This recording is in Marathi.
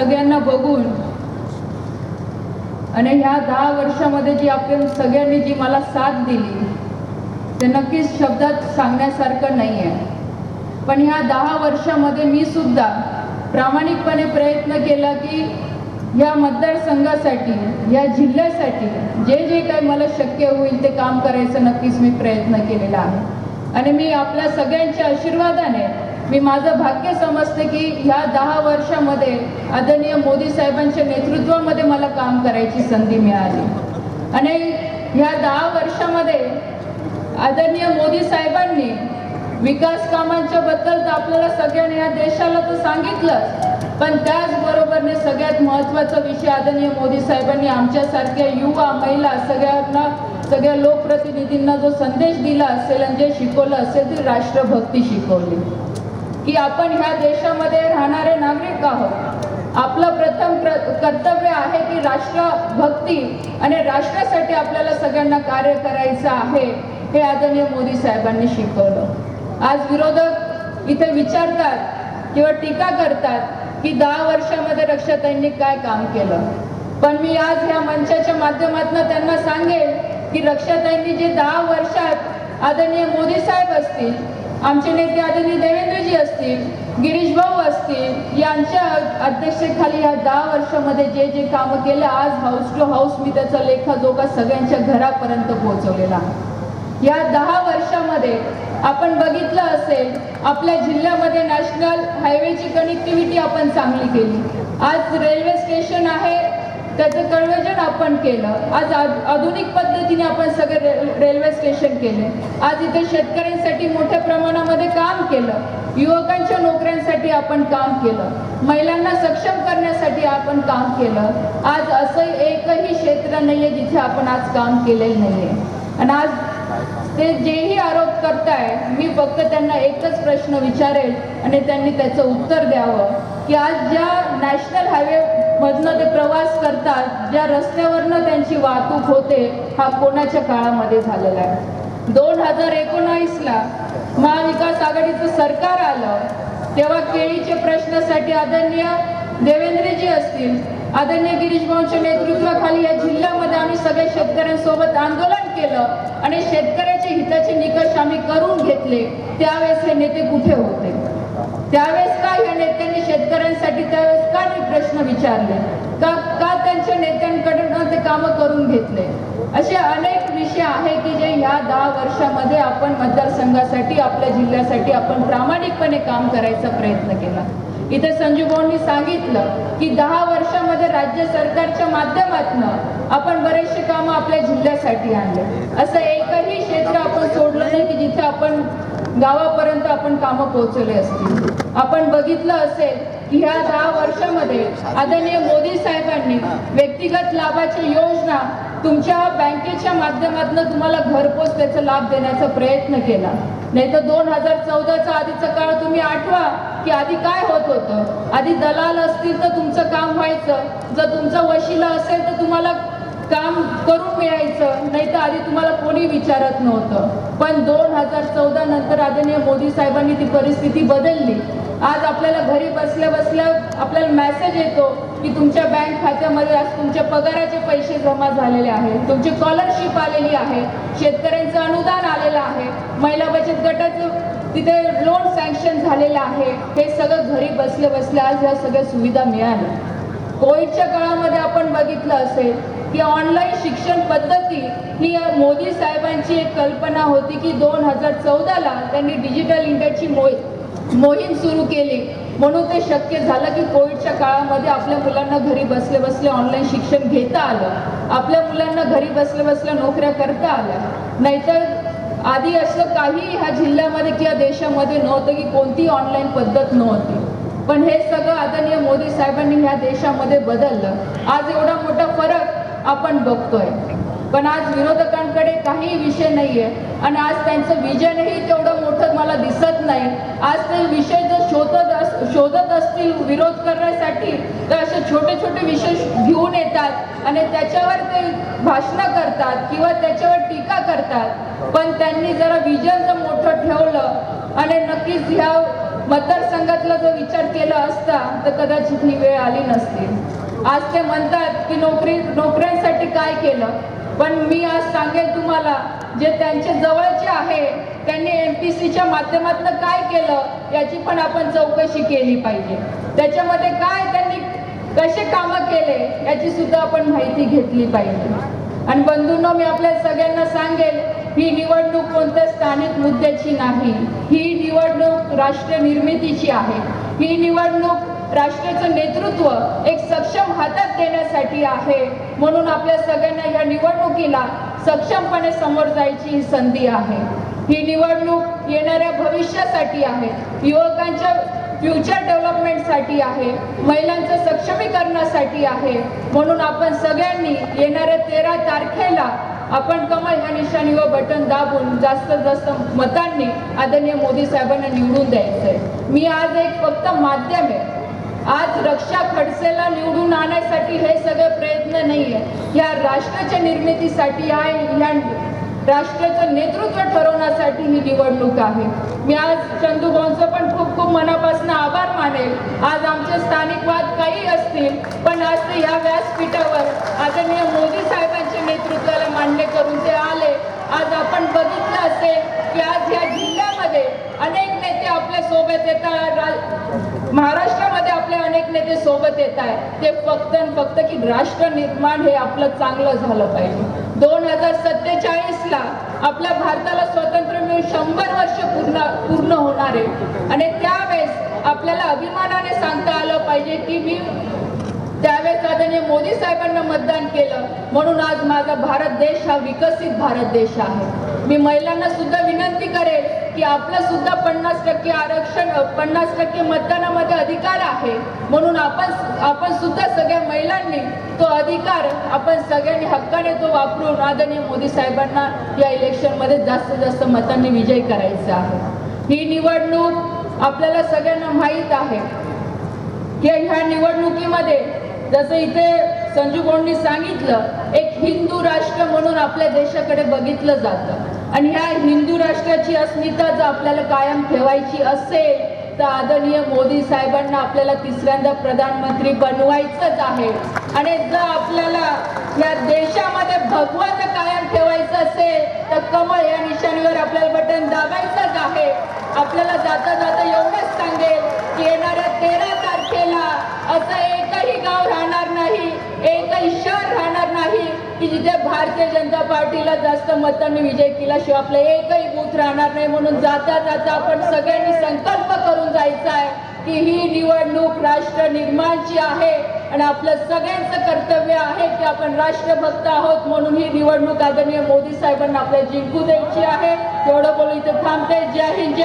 सगळ्यांना बघून आणि ह्या दहा वर्षामध्ये जी आपण सगळ्यांनी जी मला साथ दिली ते नक्कीच शब्दात सांगण्यासारखं नाही आहे पण ह्या दहा वर्षामध्ये मी सुद्धा प्रामाणिकपणे प्रयत्न केला की या मतदारसंघासाठी या जिल्ह्यासाठी जे जे काही मला शक्य होईल ते काम करायचं नक्कीच मी प्रयत्न केलेला आहे. आणि मी आपल्या सगळ्यांच्या आशीर्वादाने मी माझं भाग्य समजते की ह्या दहा वर्षामध्ये आदरणीय मोदी साहेबांच्या नेतृत्वामध्ये मला काम करायची संधी मिळाली. आणि ह्या दहा वर्षामध्ये आदरणीय मोदी साहेबांनी विकास कामांच्या बद्दल तर आपल्याला सगळ्यांनी या देशाला तर सांगितलंच पण त्याचबरोबरने सगळ्यात महत्त्वाचा विषय आदरणीय मोदी साहेबांनी आमच्यासारख्या युवा महिला सगळ्यांना सगळ्या लोकप्रतिनिधींना जो संदेश दिला असेल आणि जे शिकवलं असेल ती राष्ट्रभक्ती शिकवली. की आपण ह्या देशामध्ये राहणारे नागरिक आहोत. आपलं प्रथम प्र कर्तव्य आहे की राष्ट्रभक्ती आणि राष्ट्रासाठी आपल्याला सगळ्यांना कार्य करायचं आहे हे आदरणीय मोदी साहेबांनी शिकवलं. आज विरोधक इथे विचारतात किंवा टीका करतात की दहा वर्षामध्ये रक्षाताईंनी काय काम केलं. पण मी आज ह्या मंचाच्या माध्यमातून त्यांना सांगेल की रक्षाताईंनी जे दहा वर्षात आदरणीय मोदी साहेब असतील आमचे नेते आदरणीय देवेंद्रजी असतील गिरीश भाऊ असतील यांच्या अध्यक्षतेखाली या दहा वर्षामध्ये जे जे कामं केले आज हाऊस टू हाऊस मी त्याचा लेखाजोखा सगळ्यांच्या घरापर्यंत पोहोचवलेला. आहे या दहा वर्षामध्ये आपण बघितलं असेल आपल्या जिल्ह्यामध्ये नॅशनल हायवेची कनेक्टिव्हिटी आपण चांगली केली. आज रेल्वे स्टेशन आहे त्याचं कन्वर्जन आपण केलं. आज आधुनिक पद्धतीने आपण सगळे रेल्वे स्टेशन केले. आज इथे शेतकऱ्यांसाठी मोठ्या प्रमाणामध्ये काम केलं. युवकांच्या नोकऱ्यांसाठी आपण काम केलं. महिलांना सक्षम करण्यासाठी आपण काम केलं. आज असं एकही क्षेत्र नाही आहे जिथे आपण आज काम केलेलं नाहीये. आणि आज ते जेही आरोप करताय मी फक्त त्यांना एकच प्रश्न विचारेल आणि त्यांनी त्याचं उत्तर द्यावं की आज ज्या नॅशनल हायवे मधनं ते प्रवास करतात ज्या रस्त्यावरनं त्यांची वाहतूक होते हा कोणाच्या काळामध्ये झालेला आहे? दोन हजार एकोणावीसला महाविकास आघाडीचं सरकार आलं तेव्हा केळीच्या प्रश्नासाठी आदरणीय देवेंद्रजी असतील आदरणीय गिरीश भाऊंच्या नेतृत्वाखाली या जिल्ह्यामध्ये आम्ही सगळ्या शेतकऱ्यांसोबत आंदोलन केलं आणि शेतकऱ्याच्या हिताचे निकष आम्ही करून घेतले त्यावेळेस हे नेते कुठे होते? त्यावेळेस का या नेत्यांनी शेतकऱ्यांसाठी त्यावेळेस का मी प्रश्न विचारले? का का त्यांच्या नेत्यांकडून ते कामं करून घेतले? असे अनेक विषय आहे की जे या दहा वर्षामध्ये आपण मतदारसंघासाठी आपल्या जिल्ह्यासाठी आपण प्रामाणिकपणे काम करायचा प्रयत्न केला. इथे संजू भाऊंनी सांगितलं की दहा वर्षामध्ये राज्य सरकारच्या माध्यमातून आपण बरेचसे कामं आपल्या जिल्ह्यासाठी आणले. असं एकही क्षेत्र आपण सोडलं नाही की जिथे आपण गावापर्यंत आपण कामं पोहोचवले असतील. आपण बघितलं असेल की ह्या दहा वर्षामध्ये आदरणीय मोदी साहेबांनी व्यक्तिगत लाभाची योजना तुमच्या बँकेच्या माध्यमातून तुम्हाला घरपोच त्याचा लाभ देण्याचा प्रयत्न केला. नाही तर दोन हजार चौदाचा आधीचा काळ तुम्ही आठवा की आधी काय होत होतं? आधी दलाल असतील तर तुमचं काम व्हायचं. जर तुमचा वशिला असेल तर तुम्हाला काम करून द्यायचं नाही तर आधी तुम्हाला कोणी विचारत नव्हतं. पण दोन हजार चौदा नंतर आदरणीय मोदी साहेबांनी ती परिस्थिती बदलली. आज आपल्याला घरी बसल्या बसल्या आपल्याला मेसेज येतो की तुमच्या बँक खात्यामध्ये आज तुमच्या पगाराचे पैसे जमा झालेले आहेत. तुमची स्कॉलरशिप आलेली आहे. शेतकऱ्यांचं अनुदान आलेलं आहे. महिला बचत गटाचं तिथे लोन सँक्शन झालेलं आहे. हे सगळं घरी बसल्या बसल्या आज ह्या सगळ्या सुविधा मिळाल्या. कोविडच्या काळामध्ये आपण बघितलं असेल की ऑनलाईन शिक्षण पद्धती ही मोदी साहेबांची एक कल्पना होती की दोन हजार चौदाला त्यांनी डिजिटल इंडियाची मोहीम मोहीम सुरू केली. म्हणून ते शक्य झालं की कोविडच्या काळामध्ये आपल्या मुलांना घरी बसले बसले ऑनलाईन शिक्षण घेता आलं. आपल्या मुलांना घरी बसल्या बसल्या नोकऱ्या करता आल्या. नाहीतर आधी असं काही ह्या जिल्ह्यामध्ये किंवा देशामध्ये नव्हतं की कोणती ऑनलाईन पद्धत नव्हती. पण हे सगळं आदरणीय मोदी साहेबांनी ह्या देशामध्ये बदललं. आज एवढा मोठा फरक आपण बघतोय. पण आज विरोधकांकडे काही विषय नाहीये आणि आज त्यांचं विजनही तेवढं मोठं मला दिसत नाही. आज ते विषय जर शोधत अस शोधत असतील विरोध करण्यासाठी तर असे छोटे छोटे विषय घेऊन येतात आणि त्याच्यावर ते भाषणं करतात किंवा त्याच्यावर टीका करतात. पण त्यांनी जरा विजन जर मोठं ठेवलं आणि नक्कीच ह्या मतदारसंघातला जर विचार केला असता तर कदाचित ही वेळ आली नसती. आज ते म्हणतात की नोकरी नोकऱ्यांसाठी काय केलं? पण मी आज सांगेन तुम्हाला जे त्यांचे जवळचे आहे त्यांनी एम पी सीच्या माध्यमातून काय केलं याची पण आपण चौकशी केली पाहिजे. त्याच्यामध्ये काय त्यांनी कसे कामं केले याची सुद्धा आपण माहिती घेतली पाहिजे. आणि बंधूंनो मी आपल्या सगळ्यांना सांगेल ही निवडणूक कोणत्या स्थानिक मुद्द्याची नाही ही निवडणूक राष्ट्र निर्मितीची आहे. ही निवडणूक राष्ट्राचं नेतृत्व एक सक्षम हातात देण्यासाठी आहे. म्हणून आपल्या सगळ्यांना या निवडणुकीला सक्षमपणे समोर जायची ही संधी आहे. ही निवडणूक येणाऱ्या भविष्यासाठी आहे. युवकांच्या फ्युचर डेव्हलपमेंटसाठी आहे. महिलांचं सक्षमीकरणासाठी आहे. म्हणून आपण सगळ्यांनी येणाऱ्या तेरा तारखेला आपण कमल ह्या निशाणीवर बटन दाबून जास्तीत जास्त मतांनी आदरणीय मोदी साहेबांना निवडून द्यायचंय. मी आज एक फक्त माध्यम आहे. आज रक्षा खडसेला निवडून आणण्यासाठी हे सगळे प्रयत्न नाही आहे या राष्ट्राच्या निर्मितीसाठी आहे या राष्ट्राचं नेतृत्व ठरवण्यासाठी ही निवडणूक आहे. मी आज चंदू भाऊंचं पण खूप खूप मनापासून आभार मानेल. आज आमचे स्थानिक वाद काही असतील पण आज ते ह्या व्यासपीठावर आदरणीय मोदी साहेबांच्या नेतृत्वाला मान्य करून ते आले. आज आपण बघितलं असेल की आज या जिल्ह्यामध्ये अनेक नेते आपल्यासोबत येतात रा- महाराष्ट्रामध्ये आपले अनेक नेते सोबत येत आहे. ते फक्त आणि फक्त की राष्ट्र निर्माण हे आपलं चांगलं झालं पाहिजे. दोन हजार सत्तेचाळीसला आपल्या भारताला स्वातंत्र्य मिळून शंभर वर्ष पूर्ण पूर्ण होणार आहे. आणि त्यावेळेस आपल्याला अभिमानाने सांगता आलं पाहिजे की मी त्यावेळेस आदरणीय मोदी साहेबांना मतदान केलं. म्हणून आज माझा भारत देश हा विकसित भारत देश आहे. मी महिलांना सुद्धा विनंती करेल की आपलं सुद्धा पन्नास टक्के आरक्षण पन्नास टक्के मतदानामध्ये अधिकार आहे. म्हणून आपण आपण सुद्धा सगळ्या महिलांनी तो अधिकार आपण सगळ्यांनी हक्काने तो वापरून आदरणीय मोदी साहेबांना या इलेक्शनमध्ये जास्तीत जास्त मतांनी विजयी करायचा आहे. ही निवडणूक आपल्याला सगळ्यांना माहीत आहे की ह्या निवडणुकीमध्ये जसं इथे संजू भाऊंनी सांगितलं एक हिंदू राष्ट्र म्हणून आपल्या देशाकडे बघितलं जातं. आणि ह्या हिंदू राष्ट्राची अस्मिता जर आपल्याला कायम ठेवायची असेल तर आदरणीय मोदी साहेबांना आपल्याला तिसऱ्यांदा प्रधानमंत्री बनवायचंच आहे. आणि जर आपल्याला या देशामध्ये भगवंत कायम ठेवायचं असेल तर कमळ या निशाणीवर आपल्याला बटन दाबायचंच आहे. आपल्याला जाता जाता भारतीय जनता पार्टीला जास्त मतांनी विजय केला शिवाय आपला एकही बूथ राहणार नाही. म्हणून जाता जाता आपण सगळ्यांनी संकल्प करून जायचा आहे की ही निवडणूक राष्ट्र निर्माणची आहे आणि आपलं सगळ्यांचं कर्तव्य आहे की आपण राष्ट्रभक्त आहोत म्हणून ही निवडणूक आदरणीय मोदी साहेबांना आपल्या जिंकू द्यायची आहे. एवढं बोलू इथे थांबते. जय हिंद जय